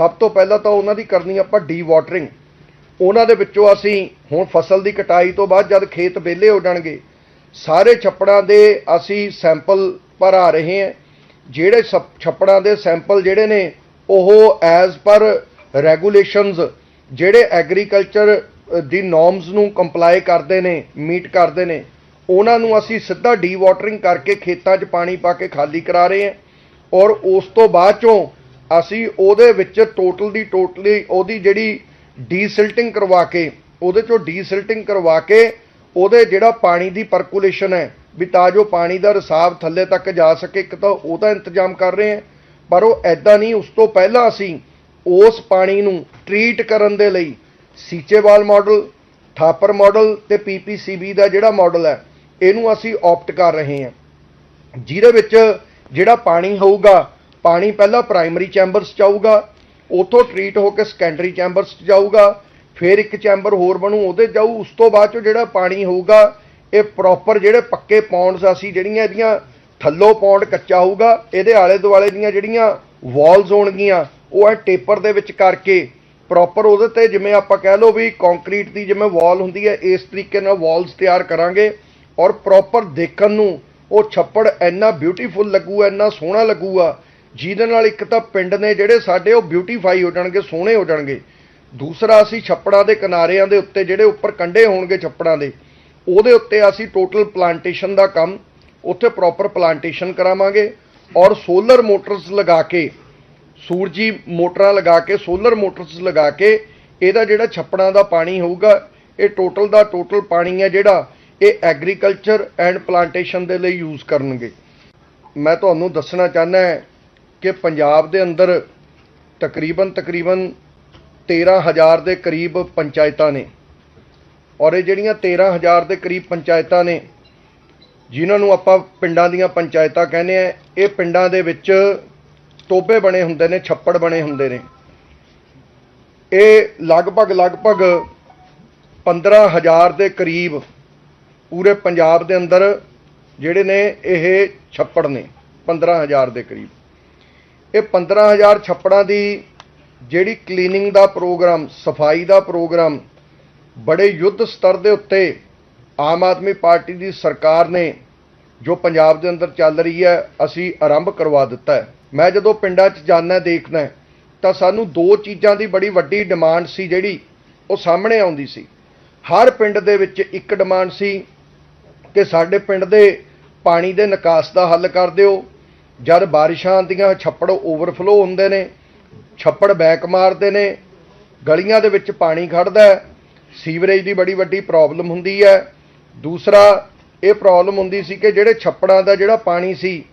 ਸਭ ਤੋਂ ਪਹਿਲਾਂ ਤਾਂ ਉਹਨਾਂ ਦੀ ਕਰਨੀ ਆਪਾਂ ਡੀ ਵਾਟਰਿੰਗ ਉਹਨਾਂ ਦੇ ਵਿੱਚੋਂ ਅਸੀਂ ਹੁਣ ਫਸਲ ਦੀ ਕਟਾਈ ਤੋਂ ਬਾਅਦ ਜਦ ਖੇਤ ਵਿਹਲੇ ਹੋ ਜਾਣਗੇ, ਸਾਰੇ ਛੱਪੜਾਂ ਦੇ ਅਸੀਂ ਸੈਂਪਲ ਭਰਾ ਰਹੇ ਹਾਂ। ਜਿਹੜੇ ਸਪ- ਛੱਪੜਾਂ ਦੇ ਸੈਂਪਲ ਜਿਹੜੇ ਨੇ, ਉਹ ਐਜ਼ ਪਰ ਰੈਗੂਲੇਸ਼ਨਸ ਜਿਹੜੇ ਐਗਰੀਕਲਚਰ ਦੀ ਨੋਰਮਸ ਨੂੰ ਕੰਪਲਾਈ ਕਰਦੇ ਨੇ ਮੀਟ ਕਰਦੇ ਨੇ, ਉਹਨਾਂ ਨੂੰ ਅਸੀਂ ਸਿੱਧਾ ਡੀਵਾਟਰਿੰਗ ਕਰਕੇ ਖੇਤਾਂ 'ਚ ਪਾਣੀ ਪਾ ਕੇ ਖਾਲੀ ਕਰਾ ਰਹੇ ਹਾਂ। ਔਰ ਉਸ ਤੋਂ ਬਾਅਦ ਚੋਂ ਅਸੀਂ ਉਹਦੇ ਵਿੱਚ ਟੋਟਲ ਦੀ ਟੋਟਲੀ ਉਹਦੀ ਜਿਹੜੀ ਡੀਸਿਲਟਿੰਗ ਕਰਵਾ ਕੇ, ਉਹਦੇ ਚੋਂ ਡੀਸਿਲਟਿੰਗ ਕਰਵਾ ਕੇ ਉਹਦੇ ਜਿਹੜਾ ਪਾਣੀ ਦੀ ਪਰਕੂਲੇਸ਼ਨ ਹੈ, ਵੀ ਤਾਂ ਜੋ ਪਾਣੀ ਦਾ ਰਿਸਾਵ ਥੱਲੇ ਤੱਕ ਜਾ ਸਕੇ, ਇੱਕ ਤਾਂ ਉਹਦਾ ਇੰਤਜ਼ਾਮ ਕਰ ਰਹੇ ਹਾਂ। ਪਰ ਉਹ ਐਦਾਂ ਨਹੀਂ, ਉਸ ਤੋਂ ਪਹਿਲਾਂ ਅਸੀਂ ਉਸ ਪਾਣੀ ਨੂੰ ਟਰੀਟ ਕਰਨ ਦੇ ਲਈ ਸੀਚੇਵਾਲ ਮਾਡਲ ਥਾਪਰ ਮਾਡਲ ਤੇ ਪੀਪੀਸੀਬੀ ਦਾ ਜਿਹੜਾ ਮਾਡਲ ਹੈ, ਇਹਨੂੰ ਅਸੀਂ ਆਪਟ ਕਰ ਰਹੇ ਹਾਂ। ਜਿਹਦੇ ਵਿੱਚ ਜਿਹੜਾ ਪਾਣੀ ਹੋਊਗਾ ਪਾਣੀ ਪਹਿਲਾਂ ਪ੍ਰਾਇਮਰੀ ਚੈਂਬਰਸ 'ਚ ਆਊਗਾ, ਉਥੋਂ ਟਰੀਟ ਹੋ ਕੇ ਸੈਕੰਡਰੀ ਚੈਂਬਰਸ 'ਚ ਜਾਊਗਾ, ਫਿਰ ਇੱਕ ਚੈਂਬਰ ਹੋਰ ਬਣੂ, ਉਹਦੇ ਜਾਊ, ਉਸ ਤੋਂ ਬਾਅਦ 'ਚੋਂ ਜਿਹੜਾ ਪਾਣੀ ਹੋਊਗਾ, ਇਹ ਪ੍ਰੋਪਰ ਜਿਹੜੇ ਪੱਕੇ ਪੌਂਡਸ ਅਸੀਂ ਜਿਹੜੀਆਂ ਇਹਦੀਆਂ, ਥੱਲੋਂ ਪੌਂਡ ਕੱਚਾ ਹੋਊਗਾ, ਇਹਦੇ ਆਲੇ ਦੁਆਲੇ ਦੀਆਂ ਜਿਹੜੀਆਂ ਵਾਲਸ ਹੋਣਗੀਆਂ, ਉਹ ਐ ਟੇਪਰ ਦੇ ਵਿੱਚ ਕਰਕੇ ਪ੍ਰੋਪਰ ਉਹਦੇ ਤੇ ਜਿਵੇਂ ਆਪਾਂ ਕਹਿ ਲਓ ਵੀ ਕੰਕਰੀਟ ਦੀ ਜਿਵੇਂ ਵਾਲ ਹੁੰਦੀ ਹੈ, ਇਸ ਤਰੀਕੇ ਨਾਲ ਵਾਲਸ ਤਿਆਰ ਕਰਾਂਗੇ ਔਰ ਪ੍ਰੋਪਰ ਦੇਖਣ ਨੂੰ ਉਹ ਛੱਪੜ ਇੰਨਾ ਬਿਊਟੀਫੁਲ ਲੱਗੂਗਾ ਇੰਨਾ ਸੋਹਣਾ ਲੱਗੂਗਾ ਜਿਹਦੇ ਨਾਲ ਇੱਕ ਤਾਂ ਪਿੰਡ ਨੇ ਜਿਹੜੇ ਸਾਡੇ ਉਹ ਬਿਊਟੀਫਾਈ ਹੋ ਜਾਣਗੇ, ਸੋਹਣੇ ਹੋ ਜਾਣਗੇ। ਦੂਸਰਾ ਅਸੀਂ ਛੱਪੜਾਂ ਦੇ ਕਿਨਾਰਿਆਂ ਦੇ ਉੱਤੇ ਜਿਹੜੇ ਉੱਪਰ ਕੰਢੇ ਹੋਣਗੇ ਛੱਪੜਾਂ ਦੇ, ਉਹਦੇ ਉੱਤੇ ਅਸੀਂ ਟੋਟਲ ਪਲਾਂਟੇਸ਼ਨ ਦਾ ਕੰਮ, ਉੱਥੇ ਪ੍ਰੋਪਰ ਪਲਾਂਟੇਸ਼ਨ ਕਰਾਵਾਂਗੇ ਔਰ ਸੋਲਰ ਮੋਟਰਸ ਲਗਾ ਕੇ, ਸੂਰਜੀ ਮੋਟਰਾਂ ਲਗਾ ਕੇ ਸੋਲਰ ਮੋਟਰਸ ਲਗਾ ਕੇ, ਇਹਦਾ ਜਿਹੜਾ ਛੱਪੜਾਂ ਦਾ ਪਾਣੀ ਹੋਊਗਾ, ਇਹ ਟੋਟਲ ਦਾ ਟੋਟਲ ਪਾਣੀ ਹੈ ਜਿਹੜਾ ਇਹ ਐਗਰੀਕਲਚਰ ਐਂਡ ਪਲਾਂਟੇਸ਼ਨ ਦੇ ਲਈ ਯੂਜ਼ ਕਰਨਗੇ। ਮੈਂ ਤੁਹਾਨੂੰ ਦੱਸਣਾ ਚਾਹੁੰਦਾ ਕਿ ਪੰਜਾਬ ਦੇ ਅੰਦਰ ਤਕਰੀਬਨ ਤਕਰੀਬਨ 13000 ਦੇ ਕਰੀਬ ਪੰਚਾਇਤਾਂ ਨੇ। ਔਰ ਇਹ ਜਿਹੜੀਆਂ 13000 ਦੇ ਕਰੀਬ ਪੰਚਾਇਤਾਂ ਨੇ, ਜਿਨ੍ਹਾਂ ਨੂੰ ਆਪਾਂ ਪਿੰਡਾਂ ਦੀਆਂ ਪੰਚਾਇਤਾਂ ਕਹਿੰਦੇ ਆ, ਇਹ ਪਿੰਡਾਂ ਦੇ ਵਿੱਚ ਟੋਬੇ ਬਣੇ ਹੁੰਦੇ ਨੇ, ਛੱਪੜ ਬਣੇ ਹੁੰਦੇ ਨੇ। ਇਹ ਲਗਭਗ ਲਗਭਗ 15000 ਦੇ ਕਰੀਬ ਪੂਰੇ ਪੰਜਾਬ ਦੇ ਅੰਦਰ ਜਿਹੜੇ ਨੇ, ਇਹ ਛੱਪੜ ਨੇ 15000 ਦੇ ਕਰੀਬ। ਇਹ 15000 ਛੱਪੜਾਂ ਦੀ ਜਿਹੜੀ ਕਲੀਨਿੰਗ ਦਾ ਪ੍ਰੋਗਰਾਮ, ਸਫ਼ਾਈ ਦਾ ਪ੍ਰੋਗਰਾਮ, ਬੜੇ ਯੁੱਧ ਸਤਰ ਦੇ ਉੱਤੇ ਆਮ ਆਦਮੀ ਪਾਰਟੀ ਦੀ ਸਰਕਾਰ ਨੇ ਜੋ ਪੰਜਾਬ ਦੇ ਅੰਦਰ ਚੱਲ ਰਹੀ ਹੈ, ਅਸੀਂ ਆਰੰਭ ਕਰਵਾ ਦਿੱਤਾ ਹੈ। ਮੈਂ ਜਦੋਂ ਪਿੰਡਾਂ 'ਚ ਜਾਂਦਾ, ਦੇਖਦਾ ਤਾਂ ਸਾਨੂੰ ਦੋ ਚੀਜ਼ਾਂ ਦੀ ਬੜੀ ਵੱਡੀ ਡਿਮਾਂਡ ਸੀ ਜਿਹੜੀ ਉਹ ਸਾਹਮਣੇ ਆਉਂਦੀ ਸੀ। ਹਰ ਪਿੰਡ ਦੇ ਵਿੱਚ ਇੱਕ ਡਿਮਾਂਡ ਸੀ ਕਿ ਸਾਡੇ ਪਿੰਡ ਦੇ ਪਾਣੀ ਦੇ ਨਿਕਾਸ ਦਾ ਹੱਲ ਕਰ ਦਿਓ ਜਦ ਬਾਰਿਸ਼ਾਂ ਆਉਂਦੀਆਂ ਛੱਪੜ ਓਵਰਫਲੋ ਹੁੰਦੇ ਨੇ, ਛੱਪੜ ਬੈਕ ਮਾਰਦੇ ਨੇ, ਗਲੀਆਂ ਦੇ ਵਿੱਚ ਪਾਣੀ ਖੜਦਾ ਸੀਵਰੇਜ ਦੀ ਬੜੀ ਵੱਡੀ ਪ੍ਰੋਬਲਮ ਹੁੰਦੀ ਹੈ। ਦੂਸਰਾ, ਇਹ ਪ੍ਰੋਬਲਮ ਹੁੰਦੀ ਸੀ ਕਿ ਜਿਹੜੇ ਛੱਪੜਾਂ ਦਾ ਜਿਹੜਾ ਪਾਣੀ ਸੀ,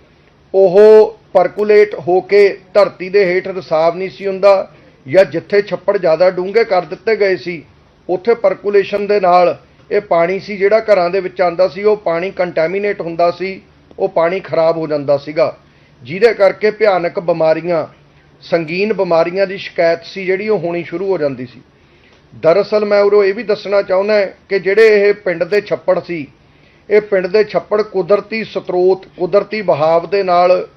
ਉਹ ਪਰਕੂਲੇਟ ਹੋ ਕੇ ਧਰਤੀ ਦੇ ਹੇਠ ਰਸਾਵ ਨਹੀਂ ਸੀ ਹੁੰਦਾ, ਜਾਂ ਜਿੱਥੇ ਛੱਪੜ ਜ਼ਿਆਦਾ ਡੂੰਘੇ ਕਰ ਦਿੱਤੇ ਗਏ ਸੀ, ਉੱਥੇ ਪਰਕੂਲੇਸ਼ਨ ਦੇ ਨਾਲ ਇਹ ਪਾਣੀ ਸੀ ਜਿਹੜਾ ਘਰਾਂ ਦੇ ਵਿੱਚ ਆਂਦਾ ਸੀ, ਉਹ ਪਾਣੀ ਕੰਟੈਮੀਨੇਟ ਹੁੰਦਾ ਸੀ, ਉਹ ਪਾਣੀ ਖਰਾਬ ਹੋ ਜਾਂਦਾ ਸੀਗਾ। ਜਿਹਦੇ ਕਰਕੇ ਭਿਆਨਕ ਬਿਮਾਰੀਆਂ, ਸੰਗੀਨ ਬਿਮਾਰੀਆਂ ਦੀ ਸ਼ਿਕਾਇਤ ਸੀ ਜਿਹੜੀ ਉਹ ਹੋਣੀ ਸ਼ੁਰੂ ਹੋ ਜਾਂਦੀ ਸੀ। ਦਰਅਸਲ ਮੈਂ ਉਰੋਂ ਇਹ ਵੀ ਦੱਸਣਾ ਚਾਹੁੰਦਾ ਕਿ ਜਿਹੜੇ ਇਹ ਪਿੰਡ ਦੇ ਛੱਪੜ ਸੀ, ਇਹ ਪਿੰਡ ਦੇ ਛੱਪੜ ਕੁਦਰਤੀ ਸਰੋਤ ਕੁਦਰਤੀ ਬਹਾਵ ਦੇ ਨਾਲ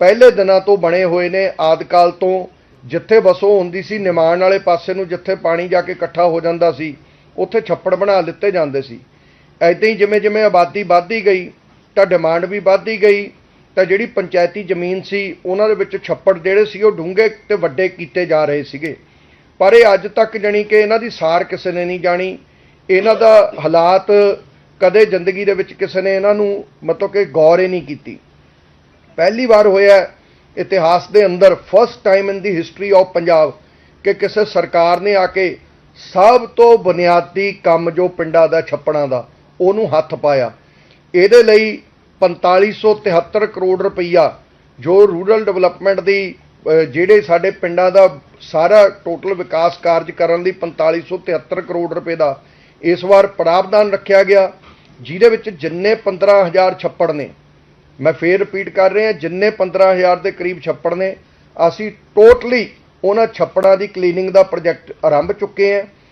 ਪਹਿਲੇ ਦਿਨਾਂ ਤੋਂ ਬਣੇ ਹੋਏ ਨੇ ਆਦਿਕਾਲ ਤੋਂ। ਜਿੱਥੇ ਵਸੋਂ ਹੁੰਦੀ ਸੀ, ਨਿਮਾਣ ਵਾਲੇ ਪਾਸੇ ਨੂੰ ਜਿੱਥੇ ਪਾਣੀ ਜਾ ਕੇ ਇਕੱਠਾ ਹੋ ਜਾਂਦਾ ਸੀ, ਉੱਥੇ ਛੱਪੜ ਬਣਾ ਦਿੱਤੇ ਜਾਂਦੇ ਸੀ। ਐਦਾਂ ਹੀ ਜਿਵੇਂ ਜਿਵੇਂ ਆਬਾਦੀ ਵੱਧਦੀ ਗਈ, ਤਾਂ ਡਿਮਾਂਡ ਵੀ ਵੱਧਦੀ ਗਈ ਤਾਂ ਜਿਹੜੀ ਪੰਚਾਇਤੀ ਜ਼ਮੀਨ ਸੀ, ਉਹਨਾਂ ਦੇ ਵਿੱਚ ਛੱਪੜ ਜਿਹੜੇ ਸੀ, ਉਹ ਡੂੰਘੇ ਤੇ ਵੱਡੇ ਕੀਤੇ ਜਾ ਰਹੇ ਸੀਗੇ। ਪਰ ਇਹ ਅੱਜ ਤੱਕ ਜਣੀ ਕਿ ਇਹਨਾਂ ਦੀ ਸਾਰ ਕਿਸੇ ਨੇ ਨਹੀਂ ਜਾਣੀ। ਇਹਨਾਂ ਦਾ ਹਾਲਾਤ ਕਦੇ ਜ਼ਿੰਦਗੀ ਦੇ ਵਿੱਚ ਕਿਸੇ ਨੇ ਇਹਨਾਂ ਨੂੰ ਮਤਲਬ ਕਿ ਗੌਰ ਹੀ ਨਹੀਂ ਕੀਤੀ। ਪਹਿਲੀ ਵਾਰ ਹੋਇਆ ਇਤਿਹਾਸ ਦੇ ਅੰਦਰ first time in the history of Punjab ਕਿ ਕਿਸੇ ਸਰਕਾਰ ਨੇ ਆ ਕੇ ਸਭ ਤੋਂ ਬੁਨਿਆਦੀ ਕੰਮ ਜੋ ਪਿੰਡਾਂ ਦਾ, ਛੱਪੜਾਂ ਦਾ, ਉਹਨੂੰ ਹੱਥ ਪਾਇਆ। ਇਹਦੇ ਲਈ 4573 ਕਰੋੜ ਰੁਪਈਆ ਜੋ ਰੂਰਲ ਡਿਵੈਲਪਮੈਂਟ ਦੀ ਜਿਹੜੇ ਸਾਡੇ ਪਿੰਡਾਂ ਦਾ ਸਾਰਾ ਟੋਟਲ ਵਿਕਾਸ ਕਾਰਜ ਕਰਨ ਲਈ 4573 ਕਰੋੜ ਰੁਪਏ ਦਾ ਇਸ ਵਾਰ ਪ੍ਰਾਵਧਾਨ ਰੱਖਿਆ ਗਿਆ, ਜਿਹਦੇ ਵਿੱਚ ਜਿੰਨੇ 15000 ਛੱਪੜ ਨੇ। ਮੈਂ ਫੇਰ ਰਿਪੀਟ ਕਰ ਰਿਹਾ, ਜਿੰਨੇ 15000 ਦੇ ਕਰੀਬ ਛੱਪੜ ਨੇ, ਅਸੀਂ ਟੋਟਲੀ ਉਹਨਾਂ ਛੱਪੜਾਂ ਦੀ ਕਲੀਨਿੰਗ ਦਾ ਪ੍ਰੋਜੈਕਟ ਆਰੰਭ ਚੁੱਕੇ ਹਾਂ।